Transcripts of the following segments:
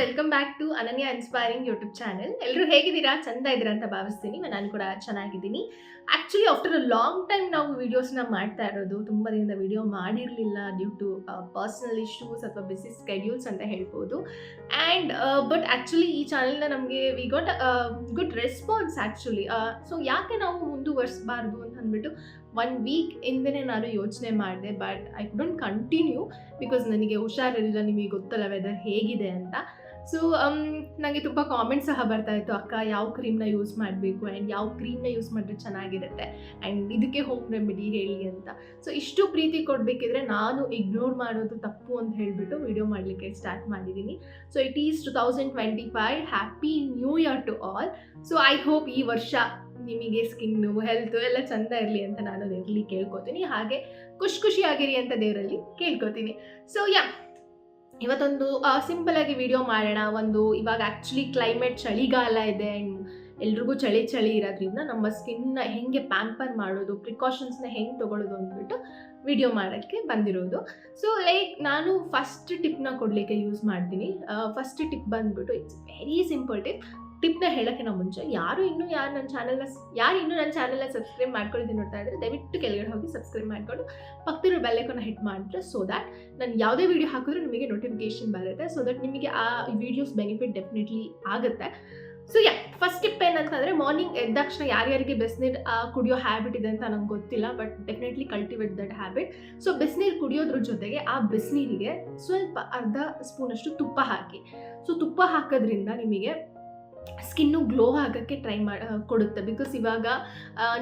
Welcome back to Ananya inspiring YouTube channel ಎಲ್ಲರೂ ಹೇಗಿದ್ದೀರಾ? ಚಂದ ಇದ್ದೀರಾ ಅಂತ ಭಾವಿಸ್ತೀನಿ. ನಾನು ಕೂಡ ಚೆನ್ನಾಗಿದ್ದೀನಿ. Actually after a long time ನಾವು ವೀಡಿಯೋಸ್ನ ಮಾಡ್ತಾ ಇರೋದು, ತುಂಬ ದಿನದ ವೀಡಿಯೋ ಮಾಡಿರಲಿಲ್ಲ ಡ್ಯೂ ಟು ಪರ್ಸ್ನಲ್ ಇಶ್ಯೂಸ್ ಅಥವಾ ಬಿಸಿ ಸ್ಕೆಡ್ಯೂಲ್ಸ್ ಅಂತ ಹೇಳ್ಬೋದು. ಆ್ಯಂಡ್ ಬಟ್ ಆ್ಯಕ್ಚುಲಿ ಈ ಚಾನಲ್ನ ನಮಗೆ we got good response actually so ಯಾಕೆ ನಾವು ಮುಂದುವರಿಸಬಾರ್ದು ಅಂತ ಅಂದ್ಬಿಟ್ಟು ಒನ್ ವೀಕ್ ಹಿಂದೆ ನಾನು ಯೋಚನೆ ಮಾಡಿದೆ. But I couldn't continue because ನನಗೆ ಹುಷಾರಿರಲಿಲ್ಲ. ನಿಮಗೆ ಗೊತ್ತಲ್ಲ ವೆದರ್ ಹೇಗಿದೆ ಅಂತ. ಸೊ ನನಗೆ ತುಂಬ ಕಾಮೆಂಟ್ ಸಹ ಬರ್ತಾ ಇತ್ತು, ಅಕ್ಕ, ಯಾವ ಕ್ರೀಮ್ನ ಯೂಸ್ ಮಾಡಬೇಕು ಆ್ಯಂಡ್ ಯಾವ ಕ್ರೀಮ್ನ ಯೂಸ್ ಮಾಡಿದ್ರೆ ಚೆನ್ನಾಗಿರುತ್ತೆ ಆ್ಯಂಡ್ ಇದಕ್ಕೆ ಹೋಮ್ ರೆಮಿಡಿ ಹೇಳಿ ಅಂತ. ಸೊ ಇಷ್ಟು ಪ್ರೀತಿ ಕೊಡಬೇಕಿದ್ರೆ ನಾನು ಇಗ್ನೋರ್ ಮಾಡೋದು ತಪ್ಪು ಅಂತ ಹೇಳಿಬಿಟ್ಟು ವಿಡಿಯೋ ಮಾಡಲಿಕ್ಕೆ ಸ್ಟಾರ್ಟ್ ಮಾಡಿದ್ದೀನಿ. So it is two thousand twenty five happy new year to all so I hope ಈ ವರ್ಷ ನಿಮಗೆ ಸ್ಕಿನ್ನು ಹೆಲ್ತು ಎಲ್ಲ ಚಂದ ಇರಲಿ ಅಂತ ನಾನು ದೇವರಲ್ಲಿ ಕೇಳ್ಕೊತೀನಿ. ಹಾಗೆ ಖುಷಿ ಖುಷಿಯಾಗಿರಿ ಅಂತ ದೇವರಲ್ಲಿ ಕೇಳ್ಕೊತೀನಿ. ಸೊ ಯಾ ಇವತ್ತೊಂದು ಸಿಂಪಲ್ ಆಗಿ ವಿಡಿಯೋ ಮಾಡೋಣ. ಒಂದು ಇವಾಗ ಆ್ಯಕ್ಚುಲಿ ಕ್ಲೈಮೇಟ್ ಚಳಿಗಾಲ ಇದೆ ಆ್ಯಂಡ್ ಎಲ್ರಿಗೂ ಚಳಿ ಚಳಿ ಇರೋದ್ರಿಂದ ನಮ್ಮ ಸ್ಕಿನ್ನ ಹೆಂಗೆ ಪ್ಯಾಂಪರ್ ಮಾಡೋದು ಪ್ರಿಕಾಷನ್ಸ್ನ ಹೆಂಗೆ ತೊಗೊಳ್ಳೋದು ಅಂದ್ಬಿಟ್ಟು ವಿಡಿಯೋ ಮಾಡೋಕ್ಕೆ ಬಂದಿರೋದು. ಸೊ ಲೈಕ್ ನಾನು ಫಸ್ಟ್ ಟಿಪ್ನ ಕೊಡಲಿಕ್ಕೆ ಯೂಸ್ ಮಾಡ್ತೀನಿ. ಫಸ್ಟ್ ಟಿಪ್ ಬಂದ್ಬಿಟ್ಟು ಇಟ್ಸ್ ವೆರಿ ಸಿಂಪಲ್ ಟಿಪ್ ಟಿಪ್ನ ಹೇಳೋಕ್ಕಿಂತ ಮುಂಚೆ ಯಾರು ಇನ್ನೂ ಯಾರು ನನ್ನ ಚಾನಲ್ನ ಯಾರು ಇನ್ನೂ ನನ್ನ ಚಾನಲ್ನ ಸಬ್ಸ್ಕ್ರೈಬ್ ಮಾಡ್ಕೊಂಡಿದ್ದೀನಿ ನೋಡ್ತಾ ಇದ್ದರೆ ದಯವಿಟ್ಟು ಕೆಳಗಡೆ ಹೋಗಿ ಸಬ್ಸ್ಕ್ರೈಬ್ ಮಾಡಿಕೊಂಡು ಪಕ್ಕದಿರೋ ಬೆಲ್ಲೈಕನ್ನ ಹಿಟ್ ಮಾಡಿದ್ರೆ ಸೊ ದ್ಯಾಟ್ ನಾನು ಯಾವುದೇ ವೀಡಿಯೋ ಹಾಕಿದ್ರು ನಿಮಗೆ ನೋಟಿಫಿಕೇಶನ್ ಬರುತ್ತೆ ಸೊ ದಟ್ ನಿಮಗೆ ಆ ವಿಡಿಯೋಸ್ ಬೆನಿಫಿಟ್ ಡೆಫಿನೆಟ್ಲಿ ಆಗುತ್ತೆ. ಸೊ ಯಾ ಫಸ್ಟ್ ಟಿಪ್ ಏನಂತಂದರೆ ಮಾರ್ನಿಂಗ್ ಎದ್ದ ತಕ್ಷಣ ಯಾರ್ಯಾರಿಗೆ ಬಿಸಿನೀರು ಕುಡಿಯೋ ಹ್ಯಾಬಿಟ್ ಇದೆ ಅಂತ ನಂಗೆ ಗೊತ್ತಿಲ್ಲ but definitely cultivate that habit so ಬಿಸಿನೀರು ಕುಡಿಯೋದ್ರ ಜೊತೆಗೆ ಆ ಬಿಸಿನೀರಿಗೆ ಸ್ವಲ್ಪ ಅರ್ಧ ಸ್ಪೂನಷ್ಟು ತುಪ್ಪ ಹಾಕಿ. ಸೊ ತುಪ್ಪ ಹಾಕೋದ್ರಿಂದ ನಿಮಗೆ ಸ್ಕಿನ್ನು ಗ್ಲೋ ಆಗೋಕ್ಕೆ ಟ್ರೈ ಮಾಡಿ ಕೊಡುತ್ತೆ. ಬಿಕಾಸ್ ಇವಾಗ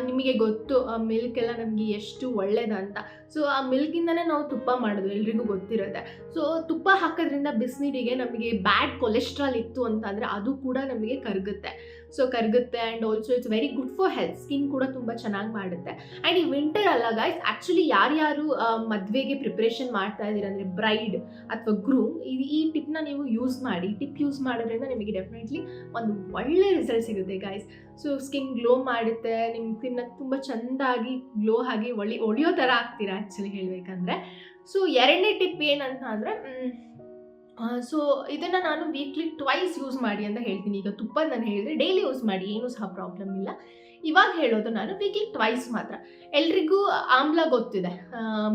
ನಿಮಗೆ ಗೊತ್ತು ಮಿಲ್ಕ್ ಎಲ್ಲ ನಮಗೆ ಎಷ್ಟು ಒಳ್ಳೇದಂತ. ಸೊ ಆ ಮಿಲ್ಕಿಂದನೇ ನಾವು ತುಪ್ಪ ಮಾಡೋದು ಎಲ್ರಿಗೂ ಗೊತ್ತಿರುತ್ತೆ. ಸೊ ತುಪ್ಪ ಹಾಕೋದ್ರಿಂದ ಬಿಸಿನೀರಿಗೆ ನಮಗೆ ಬ್ಯಾಡ್ ಕೊಲೆಸ್ಟ್ರಾಲ್ ಇತ್ತು ಅಂತಂದರೆ ಅದು ಕೂಡ ನಮಗೆ ಕರಗುತ್ತೆ. So ಕರಗುತ್ತೆ and also it's very good for health skin ಕೂಡ ತುಂಬ ಚೆನ್ನಾಗಿ ಮಾಡುತ್ತೆ. ಆ್ಯಂಡ್ ಈ ವಿಂಟರ್ ಅಲ್ಲ ಗಾಯ್ಸ್ ಆ್ಯಕ್ಚುಲಿ ಯಾರ್ಯಾರು ಮದುವೆಗೆ ಪ್ರಿಪ್ರೇಷನ್ ಮಾಡ್ತಾ ಇದ್ದೀರ ಅಂದರೆ ಬ್ರೈಡ್ ಅಥವಾ ಗ್ರೂಮ್ ಇದು ಈ ಟಿಪ್ನ ನೀವು ಯೂಸ್ ಮಾಡಿ. ಟಿಪ್ ಯೂಸ್ ಮಾಡೋದ್ರಿಂದ ನಿಮಗೆ ಡೆಫಿನೆಟ್ಲಿ ಒಂದು ಒಳ್ಳೆ ರಿಸಲ್ಟ್ ಸಿಗುತ್ತೆ ಗಾಯ್ಸ್ ಸೊ ಸ್ಕಿನ್ ಗ್ಲೋ ಮಾಡುತ್ತೆ ನಿಮ್ಮ ತಿನ್ನಕ್ಕೆ ತುಂಬ ಚೆಂದಾಗಿ ಗ್ಲೋ ಆಗಿ ಒಳಿ, ಒಳಿಯೋ ಥರ ಆಗ್ತೀರಾ ಆ್ಯಕ್ಚುಲಿ ಹೇಳಬೇಕಂದ್ರೆ. ಸೊ ಎರಡನೇ ಟಿಪ್ ಏನಂತ ಅಂದರೆ ಸೊ ಇದನ್ನು ನಾನು ವೀಕ್ಲಿ ಟ್ವೈಸ್ ಯೂಸ್ ಮಾಡಿ ಅಂತ ಹೇಳ್ತೀನಿ. ಈಗ ತುಪ್ಪ ನಾನು ಹೇಳಿದ್ರೆ ಡೈಲಿ ಯೂಸ್ ಮಾಡಿ, ಏನೂ ಸಹ ಪ್ರಾಬ್ಲಮ್ ಇಲ್ಲ. ಇವಾಗ ಹೇಳೋದು ನಾನು ವೀಕ್ಲಿ ಟ್ವೈಸ್ ಮಾತ್ರ. ಎಲ್ರಿಗೂ ಆಮ್ಲ ಗೊತ್ತಿದೆ.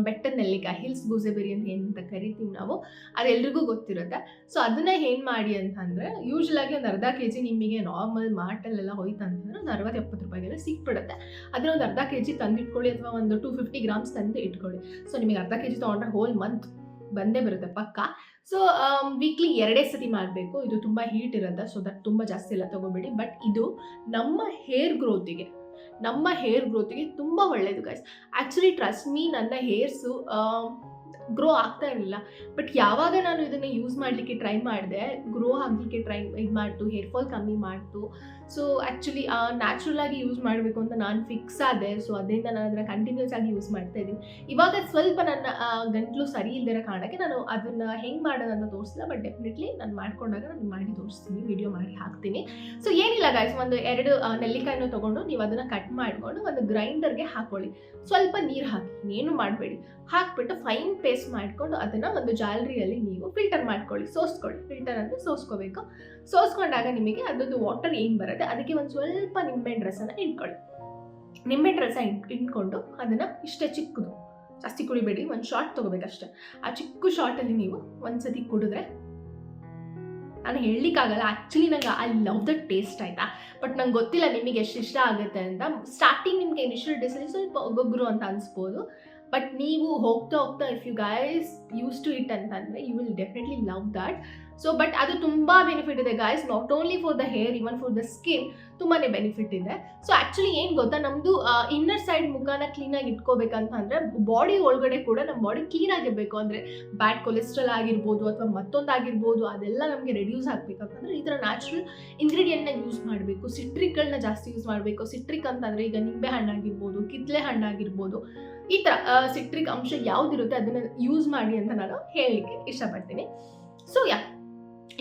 ಬೆಟ್ಟದ ನೆಲ್ಲಿಕಾಯಿ ಹಿಲ್ಸ್ ಗೂಸೆಬೆರಿ ಅಂತ ಏನಂತ ಕರಿತೀವಿ ನಾವು ಅದೆಲ್ರಿಗೂ ಗೊತ್ತಿರುತ್ತೆ. ಸೊ ಅದನ್ನ ಏನು ಮಾಡಿ ಅಂತಂದರೆ ಯೂಶ್ವಲಾಗಿ ಒಂದು ಅರ್ಧ ಕೆ ಜಿ ನಿಮಗೆ ನಾರ್ಮಲ್ ಮಾರ್ಟಲ್ಲೆಲ್ಲ ಹೋಯ್ತು ಅಂತಂದ್ರೆ ಒಂದು ಅರವತ್ತು ಎಪ್ಪತ್ತು ರೂಪಾಯಿಗೆಲ್ಲ ಸಿಕ್ಬಿಡುತ್ತೆ. ಅದನ್ನ ಒಂದು ಅರ್ಧ ಕೆ ಜಿ ತಂದಿಟ್ಕೊಳ್ಳಿ ಅಥವಾ ಒಂದು ಟೂ ಫಿಫ್ಟಿ ಗ್ರಾಮ್ಸ್ ತಂದು ಇಟ್ಕೊಳ್ಳಿ. ಸೊ ನಿಮಗೆ ಅರ್ಧ ಕೆ ಜಿ ತೊಗೊಂಡ್ರೆ ಹೋಲ್ ಮಂತ್ ಬಂದೇ ಬರುತ್ತೆ ಪಕ್ಕ. ಸೊ ವೀಕ್ಲಿ ಎರಡೇ ಸತಿ ಮಾಡಬೇಕು. ಇದು ತುಂಬ ಹೀಟ್ ಇರುತ್ತೆ ಸೊ ದಟ್ ತುಂಬ ಜಾಸ್ತಿ ಎಲ್ಲ ತೊಗೋಬೇಡಿ. ಬಟ್ ಇದು ನಮ್ಮ ಹೇರ್ ಗ್ರೋತಿಗೆ ನಮ್ಮ ಹೇರ್ ಗ್ರೋತಿಗೆ ತುಂಬ ಒಳ್ಳೆಯದು ಗೈಸ್ ಆ್ಯಕ್ಚುಲಿ ಟ್ರಸ್ಟ್ ಮೀ ನನ್ನ ಹೇರ್ಸು ಗ್ರೋ ಆಗ್ತಾ ಇರಲಿಲ್ಲ. ಬಟ್ ಯಾವಾಗ ನಾನು ಇದನ್ನು ಯೂಸ್ ಮಾಡಲಿಕ್ಕೆ ಟ್ರೈ ಮಾಡಿದೆ ಗ್ರೋ ಆಗಲಿಕ್ಕೆ ಟ್ರೈ ಇದು ಮಾಡ್ತು ಹೇರ್ ಫಾಲ್ ಕಮ್ಮಿ ಮಾಡ್ತು ಸೊ ಆ್ಯಕ್ಚುಲಿ ನ್ಯಾಚುರಲ್ ಆಗಿ ಯೂಸ್ ಮಾಡಬೇಕು ಅಂತ ನಾನು ಫಿಕ್ಸ್ ಆದೆ. ಸೊ ಅದರಿಂದ ನಾನು ಅದನ್ನು ಕಂಟಿನ್ಯೂಸ್ ಆಗಿ ಯೂಸ್ ಮಾಡ್ತಾ ಇದ್ದೀನಿ. ಇವಾಗ ಸ್ವಲ್ಪ ನನ್ನ ಗಂಟಲು ಸರಿ ಇಲ್ದಿರೋ ಕಾರಣಕ್ಕೆ ನಾನು ಅದನ್ನು ಹೆಂಗೆ ಮಾಡೋದು ಅಂತ ತೋರಿಸಿಲ್ಲ. ಬಟ್ ಡೆಫಿನೆಟ್ಲಿ ನಾನು ಮಾಡ್ಕೊಂಡಾಗ ನಾನು ಮಾಡಿ ತೋರಿಸ್ತೀನಿ. ವಿಡಿಯೋ ಮಾಡಿ ಹಾಕ್ತೀನಿ. ಸೊ ಏನಿಲ್ಲ ಗಾಯ್ಸ್ ಒಂದು ಎರಡು ನೆಲ್ಲಿಕಾಯಿನ ತೊಗೊಂಡು ನೀವು ಅದನ್ನು ಕಟ್ ಮಾಡಿಕೊಂಡು ಒಂದು ಗ್ರೈಂಡರ್ಗೆ ಹಾಕೊಳ್ಳಿ. ಸ್ವಲ್ಪ ನೀರು ಹಾಕಿ. ಏನು ಮಾಡಬೇಡಿ. ಹಾಕ್ಬಿಟ್ಟು ಫೈನ್ ಪೇಸ್ಟ್ ಮಾಡಿಕೊಂಡು ಅದನ್ನು ಒಂದು ಜಾಲರಿಯಲ್ಲಿ ನೀವು ಫಿಲ್ಟರ್ ಮಾಡ್ಕೊಳ್ಳಿ. ಸೋಸ್ಕೊಳ್ಳಿ. ಫಿಲ್ಟರ್ ಅಂದರೆ ಸೋಸ್ಕೋಬೇಕು. ಸೋಸ್ಕೊಂಡಾಗ ನಿಮಗೆ ಅದರದ್ದು ವಾಟರ್ ಏನು ಬರುತ್ತೆ? ಅದಕ್ಕೆ ಒಂದು ಸ್ವಲ್ಪ ನಿಂಬೆಹಣ್ಣು ರಸನ ಇಟ್ಕೊಳ್ಳಿ. ನಿಂಬೆಹಣ್ಣು ರಸ ಇಟ್, ಇಟ್ಕೊಂಡು ಅದನ್ನು ಇಷ್ಟೇ ಚಿಕ್ಕದು, ಜಾಸ್ತಿ ಕುಡಿಬೇಡಿ ಒಂದು ಶಾರ್ಟ್ ತೊಗೋಬೇಕಷ್ಟೆ. ಆ ಚಿಕ್ಕ ಶಾರ್ಟಲ್ಲಿ ನೀವು ಒಂದ್ಸತಿ ಕುಡಿದ್ರೆ ನಾನು ಹೇಳಲಿಕ್ಕಾಗಲ್ಲ ಆ್ಯಕ್ಚುಲಿ ನಂಗೆ ಐ ಲವ್ ದ ಟೇಸ್ಟ್ ಆಯಿತಾ? ಬಟ್ ನಂಗೆ ಗೊತ್ತಿಲ್ಲ ನಿಮಗೆ ಎಷ್ಟು ಇಷ್ಟ ಆಗುತ್ತೆ ಅಂತ. ಸ್ಟಾರ್ಟಿಂಗ್ ನಿಮಗೆ ಇನಿಷಿಯಲ್ ಡೇಸಲ್ಲಿ ಸ್ವಲ್ಪ ಒಬ್ಬೊಬ್ಬರು ಅಂತ ಅನಿಸ್ಬೋದು. ಬಟ್ ನೀವು ಹೋಗ್ತಾ ಹೋಗ್ತಾ if you guys use to it ಅಂತಂದರೆ you will definitely love that so but ಅದು ತುಂಬ ಬೆನಿಫಿಟ್ ಇದೆ guys not only for the hair even for the skin ತುಂಬಾ ಬೆನಿಫಿಟ್ ಇದೆ. ಸೊ ಆ್ಯಕ್ಚುಲಿ ಏನು ಗೊತ್ತಾ? ನಮ್ಮದು ಇನ್ನರ್ ಸೈಡ್ ಮುಖನ ಕ್ಲೀನಾಗಿ ಇಟ್ಕೋಬೇಕಂತ ಅಂದರೆ ಬಾಡಿ ಒಳಗಡೆ ಕೂಡ ನಮ್ಮ ಬಾಡಿ ಕ್ಲೀನಾಗಿರಬೇಕು ಅಂದರೆ ಬ್ಯಾಡ್ ಕೊಲೆಸ್ಟ್ರಾಲ್ ಆಗಿರ್ಬೋದು ಅಥವಾ ಮತ್ತೊಂದು ಆಗಿರ್ಬೋದು, ಅದೆಲ್ಲ ನಮಗೆ ರೆಡ್ಯೂಸ್ ಆಗಬೇಕಂತಂದ್ರೆ ಈ ಥರ ನ್ಯಾಚುರಲ್ ಇಂಗ್ರೀಡಿಯೆಂಟ್ನ ಯೂಸ್ ಮಾಡಬೇಕು. ಸಿಟ್ರಿಕ್ಗಳನ್ನ ಜಾಸ್ತಿ ಯೂಸ್ ಮಾಡಬೇಕು. ಸಿಟ್ರಿಕ್ ಅಂತಂದರೆ ಈಗ ನಿಂಬೆ ಹಣ್ಣಾಗಿರ್ಬೋದು, ಕಿತ್ಲೆ ಹಣ್ಣಾಗಿರ್ಬೋದು, ಈ ಥರ ಸಿಟ್ರಿಕ್ ಅಂಶ ಯಾವುದಿರುತ್ತೆ ಅದನ್ನು ಯೂಸ್ ಮಾಡಿ ಅಂತ ನಾನು ಹೇಳಲಿಕ್ಕೆ ಇಷ್ಟಪಡ್ತೀನಿ. ಸೊ ಯಾ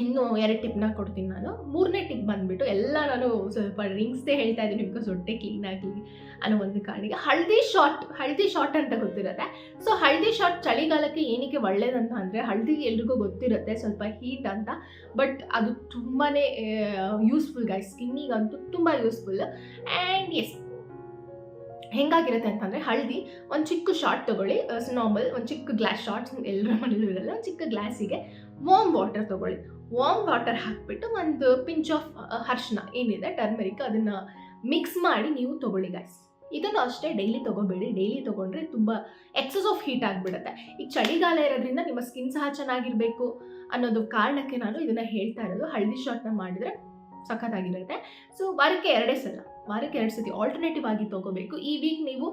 ಇನ್ನೂ ಎರಡು ಟಿಪ್ನ ಕೊಡ್ತೀನಿ ನಾನು. ಮೂರನೇ ಟಿಪ್ ಬಂದುಬಿಟ್ಟು ಎಲ್ಲ ನಾನು ಸ್ವಲ್ಪ ರಿಂಗ್ಸೇ ಹೇಳ್ತಾ ಇದ್ದೀನಿ ಬಿಕಾಸ್ ಹೊಟ್ಟೆ ಕ್ಲೀನ್ ಆಗಲಿ ಅನ್ನೋ ಒಂದು ಕಾರಣಿಗೆ ಹಳದಿ ಶಾರ್ಟ್ ಹಳದಿ ಶಾರ್ಟ್ ಅಂತ ಗೊತ್ತಿರುತ್ತೆ. ಸೊ ಹಳದಿ ಶಾರ್ಟ್ ಚಳಿಗಾಲಕ್ಕೆ ಏನಕ್ಕೆ ಒಳ್ಳೇದಂತ ಅಂದರೆ ಹಳದಿ ಎಲ್ರಿಗೂ ಗೊತ್ತಿರುತ್ತೆ, ಸ್ವಲ್ಪ ಹೀಟ್ ಅಂತ. ಬಟ್ ಅದು ತುಂಬಾ ಯೂಸ್ಫುಲ್ ಗಾಯ್ ಸ್ಕಿನ್ನಿಗಂತೂ ತುಂಬ ಯೂಸ್ಫುಲ್ ಆ್ಯಂಡ್ ಎಸ್ ಹೆಂಗಾಗಿರುತ್ತೆ ಅಂತಂದರೆ ಹಳದಿ, ಒಂದು ಚಿಕ್ಕ ಶಾರ್ಟ್ ತೊಗೊಳ್ಳಿ. ನಾರ್ಮಲ್ ಒಂದು ಚಿಕ್ಕ ಗ್ಲಾಸ್ ಶಾರ್ಟ್ಸ್ ಎಲ್ಲರ ಮನೇಲೂ ಇರಲ್ಲ, ಒಂದು ಚಿಕ್ಕ ಗ್ಲಾಸಿಗೆ ವಾಮ್ ವಾಟರ್ ತೊಗೊಳ್ಳಿ. ವಾಮ್ ವಾಟರ್ ಹಾಕಿಬಿಟ್ಟು ಒಂದು ಪಿಂಚ್ ಆಫ್ ಅರ್ಶಿನ ಏನಿದೆ ಟರ್ಮರಿಕ್ ಅದನ್ನು ಮಿಕ್ಸ್ ಮಾಡಿ ನೀವು ತೊಗೊಳ್ಳಿ ಗಾಯ್ಸ್ ಇದನ್ನು ಅಷ್ಟೇ ಡೈಲಿ ತೊಗೋಬೇಡಿ. ಡೈಲಿ ತೊಗೊಂಡ್ರೆ ತುಂಬ ಎಕ್ಸಸ್ ಆಫ್ ಹೀಟ್ ಆಗಿಬಿಡುತ್ತೆ. ಈಗ ಚಳಿಗಾಲ ಇರೋದ್ರಿಂದ ನಿಮ್ಮ ಸ್ಕಿನ್ ಸಹ ಚೆನ್ನಾಗಿರಬೇಕು ಅನ್ನೋದು ಕಾರಣಕ್ಕೆ ನಾನು ಇದನ್ನು ಹೇಳ್ತಾ ಇರೋದು. ಹಳದಿ ಶಾರ್ಟ್ನ ಮಾಡಿದರೆ ಸಖತ್ತಾಗಿರುತ್ತೆ. ಸೊ ವಾರಕ್ಕೆ ಎರಡೇ ಸಲ, ವಾರಕ್ಕೆ ಎರಡು ಸತಿ ಆಲ್ಟರ್ನೇಟಿವ್ ಆಗಿ ತೊಗೋಬೇಕು. ಈ ವೀಕ್ ನೀವು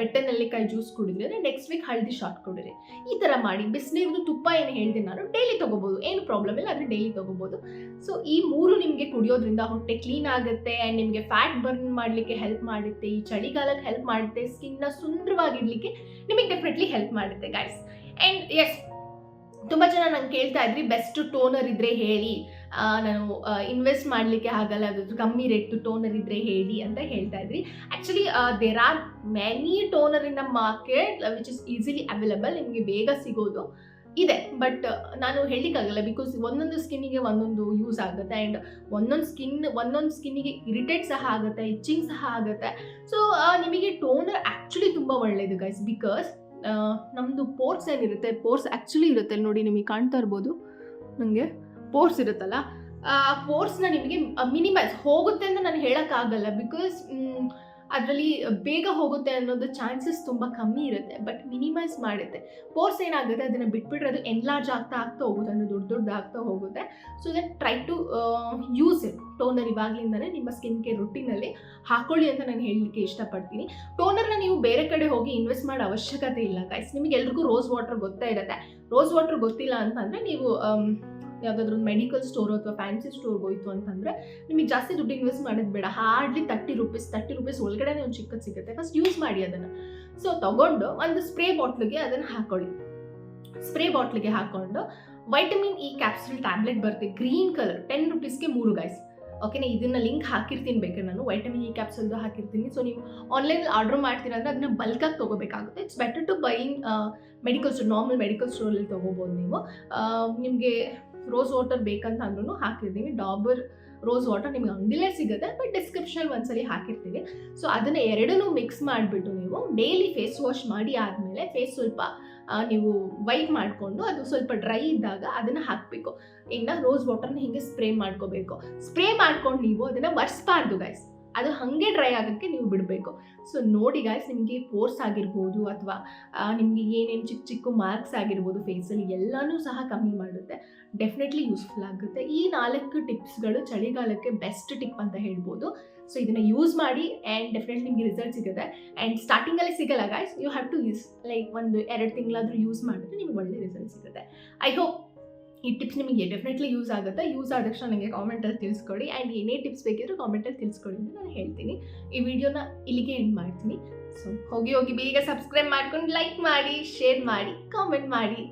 ಬೆಟ್ಟ ನೆಲ್ಲಿಕಾಯಿ ಜ್ಯೂಸ್ ಕುಡಿದ್ರೆ ನೆಕ್ಸ್ಟ್ ವೀಕ್ ಹಳದಿ ಶಾರ್ಟ್ ಕುಡಿರಿ. ಈ ಥರ ಮಾಡಿ ಬಿಸಿನೀರ್ದು ತುಪ್ಪ ಏನು ಹೇಳ್ತೀನಿ ನಾನು ಡೈಲಿ ತೊಗೋಬೋದು. ಏನು ಪ್ರಾಬ್ಲಮ್ ಇಲ್ಲ, ಆದರೆ ಡೈಲಿ ತೊಗೋಬೋದು. ಸೊ ಈ ಮೂರು ನಿಮಗೆ ಕುಡಿಯೋದ್ರಿಂದ ಹೊಟ್ಟೆ ಕ್ಲೀನ್ ಆಗುತ್ತೆ ಆ್ಯಂಡ್ ನಿಮಗೆ ಫ್ಯಾಟ್ ಬರ್ನ್ ಮಾಡಲಿಕ್ಕೆ ಹೆಲ್ಪ್ ಮಾಡುತ್ತೆ, ಈ ಚಳಿಗಾಲಕ್ಕೆ ಹೆಲ್ಪ್ ಮಾಡುತ್ತೆ ಸ್ಕಿನ್ನ ಸುಂದರವಾಗಿರಲಿಕ್ಕೆ ನಿಮಗೆ ಡೆಫಿನೆಟ್ಲಿ ಹೆಲ್ಪ್ ಮಾಡುತ್ತೆ ಗಾಯ್ಸ್ ಆ್ಯಂಡ್ ಎಸ್ ತುಂಬ ಜನ ನಂಗೆ ಕೇಳ್ತಾ ಇದ್ರಿ ಬೆಸ್ಟ್ ಟೋನರ್ ಇದ್ರೆ ಹೇಳಿ. ನಾನು ಇನ್ವೆಸ್ಟ್ ಮಾಡಲಿಕ್ಕೆ ಆಗಲ್ಲ ಅದು ಕಮ್ಮಿ ರೇಟ್ ಟೋನರ್ ಇದ್ದರೆ ಹೇಳಿ ಅಂತ ಹೇಳ್ತಾ ಇದ್ರಿ. Actually there are many toner in the market which is easily available ನಿಮಗೆ ಬೇಗ ಸಿಗೋದು ಇದೆ. ಬಟ್ ನಾನು ಹೇಳಲಿಕ್ಕಾಗಲ್ಲ ಬಿಕಾಸ್ ಒಂದೊಂದು ಸ್ಕಿನ್ನಿಗೆ ಒಂದೊಂದು ಯೂಸ್ ಆಗುತ್ತೆ ಆ್ಯಂಡ್ ಒಂದೊಂದು ಸ್ಕಿನ್ ಒಂದೊಂದು ಸ್ಕಿನ್ನಿಗೆ ಇರಿಟೇಟ್ ಸಹ ಆಗುತ್ತೆ ಇಚ್ಚಿಂಗ್ ಸಹ ಆಗುತ್ತೆ. ಸೊ ನಿಮಗೆ ಟೋನರ್ ಆ್ಯಕ್ಚುಲಿ ತುಂಬ ಒಳ್ಳೆಯದು ಗೈಸ್ ಬಿಕಾಸ್ ನಮ್ಮದು ಪೋರ್ಸ್ ಏನಿರುತ್ತೆ ಪೋರ್ಸ್ ಆ್ಯಕ್ಚುಲಿ ಇರುತ್ತೆ. ನೋಡಿ, ನಿಮಗೆ ಕಾಣ್ತಾ ಇರ್ಬೋದು ನನಗೆ ಪೋರ್ಸ್ ಇರುತ್ತಲ್ಲ, ಆ ಪೋರ್ಸ್ನ ನಿಮಗೆ ಮಿನಿಮೈಸ್ ಹೋಗುತ್ತೆ ಅಂತ ನಾನು ಹೇಳೋಕ್ಕಾಗಲ್ಲ ಬಿಕಾಸ್ ಅದರಲ್ಲಿ ಬೇಗ ಹೋಗುತ್ತೆ ಅನ್ನೋದು ಚಾನ್ಸಸ್ ತುಂಬ ಕಮ್ಮಿ ಇರುತ್ತೆ. ಬಟ್ ಮಿನಿಮೈಸ್ ಮಾಡುತ್ತೆ. ಪೋರ್ಸ್ ಏನಾಗುತ್ತೆ, ಅದನ್ನು ಬಿಟ್ಬಿಟ್ರೆ ಅದು ಎನ್ಲಾರ್ಜ್ ಆಗ್ತಾ ಆಗ್ತಾ ಹೋಗುತ್ತೆ ಅಂದರೆ ದೊಡ್ಡ ದೊಡ್ಡ ಆಗ್ತಾ ಹೋಗುತ್ತೆ. So that try to use it toner ಇವಾಗಲಿಂದಲೇ ನಿಮ್ಮ ಸ್ಕಿನ್ ಕೇರ್ ರುಟೀನಲ್ಲಿ ಹಾಕೊಳ್ಳಿ ಅಂತ ನಾನು ಹೇಳಲಿಕ್ಕೆ ಇಷ್ಟಪಡ್ತೀನಿ. ಟೋನರ್ನ ನೀವು ಬೇರೆ ಕಡೆ ಹೋಗಿ ಇನ್ವೆಸ್ಟ್ ಮಾಡೋ ಅವಶ್ಯಕತೆ ಇಲ್ಲ ಗೈಸ್ ನಿಮಗೆ ಎಲ್ರಿಗೂ ರೋಸ್ ವಾಟರ್ ಗೊತ್ತೇ ಇರುತ್ತೆ. ರೋಸ್ ವಾಟರ್ ಗೊತ್ತಿಲ್ಲ ಅಂತಂದರೆ ನೀವು ಒಂದು ಮೆಡಿಕಲ್ ಸ್ಟೋರ್ ಅಥವಾ ಫ್ಯಾನ್ಸಿ ಸ್ಟೋರ್ಗೆ ಹೋಯಿತು ಅಂತಂದರೆ ನಿಮಗೆ ಜಾಸ್ತಿ ದುಡ್ಡು ಇನ್ವೆಸ್ಟ್ ಮಾಡೋದು ಬೇಡ. Hardly thirty rupees thirty rupees ಒಳಗಡೆ ಒಂದು ಚಿಕ್ಕದು ಸಿಗುತ್ತೆ. ಫಸ್ಟ್ ಯೂಸ್ ಮಾಡಿ ಅದನ್ನು. ಸೊ ತಗೊಂಡು ಒಂದು ಸ್ಪ್ರೇ ಬಾಟ್ಲಿಗೆ ಅದನ್ನು ಹಾಕೊಳ್ಳಿ. ಸ್ಪ್ರೇ ಬಾಟ್ಲಿಗೆ ಹಾಕೊಂಡು ವೈಟಮಿನ್ ಇ ಕ್ಯಾಪ್ಸುಲ್ ಟ್ಯಾಬ್ಲೆಟ್ ಬರುತ್ತೆ ಗ್ರೀನ್ ಕಲರ್ ಟೆನ್ ರುಪೀಸ್ಗೆ ಮೂರು ಗೈಸ್ ಓಕೆನಾ ಇದನ್ನ ಲಿಂಕ್ ಹಾಕಿರ್ತೀನಿ ಬೇಕಾದ್ರೆ ನಾನು. ವೈಟಮಿನ್ ಇ ಕ್ಯಾಪ್ಸುಲ್ದು ಹಾಕಿರ್ತೀನಿ. ಸೊ ನೀವು ಆನ್ಲೈನಲ್ಲಿ ಆರ್ಡರ್ ಮಾಡ್ತೀರಾ ಅಂದರೆ ಅದನ್ನ ಬಲ್ಕಾಗಿ ತೊಗೋಬೇಕಾಗುತ್ತೆ. It's better to buying medical store normal medical ಸ್ಟೋರಲ್ಲಿ ತೊಗೋಬೋದು ನೀವು. ನಿಮಗೆ ರೋಸ್ ವಾಟರ್ ಬೇಕಂತ ಅಂದ್ರೂ ಹಾಕಿರ್ತೀವಿ ಡಾಬರ್ ರೋಸ್ ವಾಟರ್ ನಿಮಗೆ ಅಂಗಡಿಲೇ ಸಿಗುತ್ತೆ ಬಟ್ ಡಿಸ್ಕ್ರಿಪ್ಷನ್ ಒಂದ್ಸಲಿ ಹಾಕಿರ್ತೀವಿ ಸೊ ಅದನ್ನು ಎರಡನ್ನೂ ಮಿಕ್ಸ್ ಮಾಡಿಬಿಟ್ಟು ನೀವು ಡೈಲಿ ಫೇಸ್ ವಾಶ್ ಮಾಡಿ ಆದಮೇಲೆ ಫೇಸ್ ಸ್ವಲ್ಪ ನೀವು ವೈಟ್ ಮಾಡಿಕೊಂಡು ಅದು ಸ್ವಲ್ಪ ಡ್ರೈ ಇದ್ದಾಗ ಅದನ್ನು ಹಾಕಬೇಕು. ಇನ್ನು ರೋಸ್ ವಾಟರ್ನ ಹಿಂಗೆ ಸ್ಪ್ರೇ ಮಾಡ್ಕೋಬೇಕು. ಸ್ಪ್ರೇ ಮಾಡ್ಕೊಂಡು ನೀವು ಅದನ್ನು ಒರೆಸ್ಬಾರ್ದು ಗೈಸ್ ಅದು ಹಾಗೆ ಡ್ರೈ ಆಗೋಕ್ಕೆ ನೀವು ಬಿಡಬೇಕು. ಸೊ ನೋಡಿ ಗಾಯ್ಸ್ ನಿಮಗೆ ಪೋರ್ಸ್ ಆಗಿರ್ಬೋದು ಅಥವಾ ನಿಮಗೆ ಏನೇನು ಚಿಕ್ಕ ಚಿಕ್ಕ ಮಾರ್ಕ್ಸ್ ಆಗಿರ್ಬೋದು ಫೇಸಲ್ಲಿ ಎಲ್ಲನೂ ಸಹ ಕಮ್ಮಿ ಮಾಡುತ್ತೆ. ಡೆಫಿನೆಟ್ಲಿ ಯೂಸ್ಫುಲ್ ಆಗುತ್ತೆ. ಈ ನಾಲ್ಕು ಟಿಪ್ಸ್ಗಳು ಚಳಿಗಾಲಕ್ಕೆ ಬೆಸ್ಟ್ ಟಿಪ್ ಅಂತ ಹೇಳ್ಬೋದು. ಸೊ ಇದನ್ನು ಯೂಸ್ ಮಾಡಿ ಆ್ಯಂಡ್ ಡೆಫಿನೆಟ್ಲಿ ನಿಮಗೆ ರಿಸಲ್ಟ್ ಸಿಗುತ್ತೆ. ಆ್ಯಂಡ್ ಸ್ಟಾರ್ಟಿಂಗಲ್ಲಿ ಸಿಗಲ್ಲ guys you have to use like ಒಂದು ಎರಡು ತಿಂಗಳಾದರೂ ಯೂಸ್ ಮಾಡಿದ್ರೆ ನಿಮ್ಗೆ ಒಳ್ಳೆ ರಿಸಲ್ಟ್ ಸಿಗುತ್ತೆ. ಐ ಹೋಪ್ ಈ ಟಿಪ್ಸ್ ನಿಮಗೆ ಡೆಫಿನೆಟ್ಲಿ ಯೂಸ್ ಆಗುತ್ತೆ. ಯೂಸ್ ಆದ ತಕ್ಷಣ ನನಗೆ ಕಾಮೆಂಟಲ್ಲಿ ತಿಳಿಸ್ಕೊಡಿ. ಆ್ಯಂಡ್ ಏನೇ ಟಿಪ್ಸ್ ಬೇಕಿದ್ರು ಕಾಮೆಂಟಲ್ಲಿ ತಿಳಿಸ್ಕೊಡಿ ಅಂತ ನಾನು ಹೇಳ್ತೀನಿ. ಈ ವಿಡಿಯೋನ ಇಲ್ಲಿಗೆ ಎಂಡ್ ಮಾಡ್ತೀನಿ. ಸೊ ಹೋಗಿ ಹೋಗಿ ಬೇಗ ಸಬ್ಸ್ಕ್ರೈಬ್ ಮಾಡ್ಕೊಂಡು ಲೈಕ್ ಮಾಡಿ ಶೇರ್ ಮಾಡಿ ಕಾಮೆಂಟ್ ಮಾಡಿ.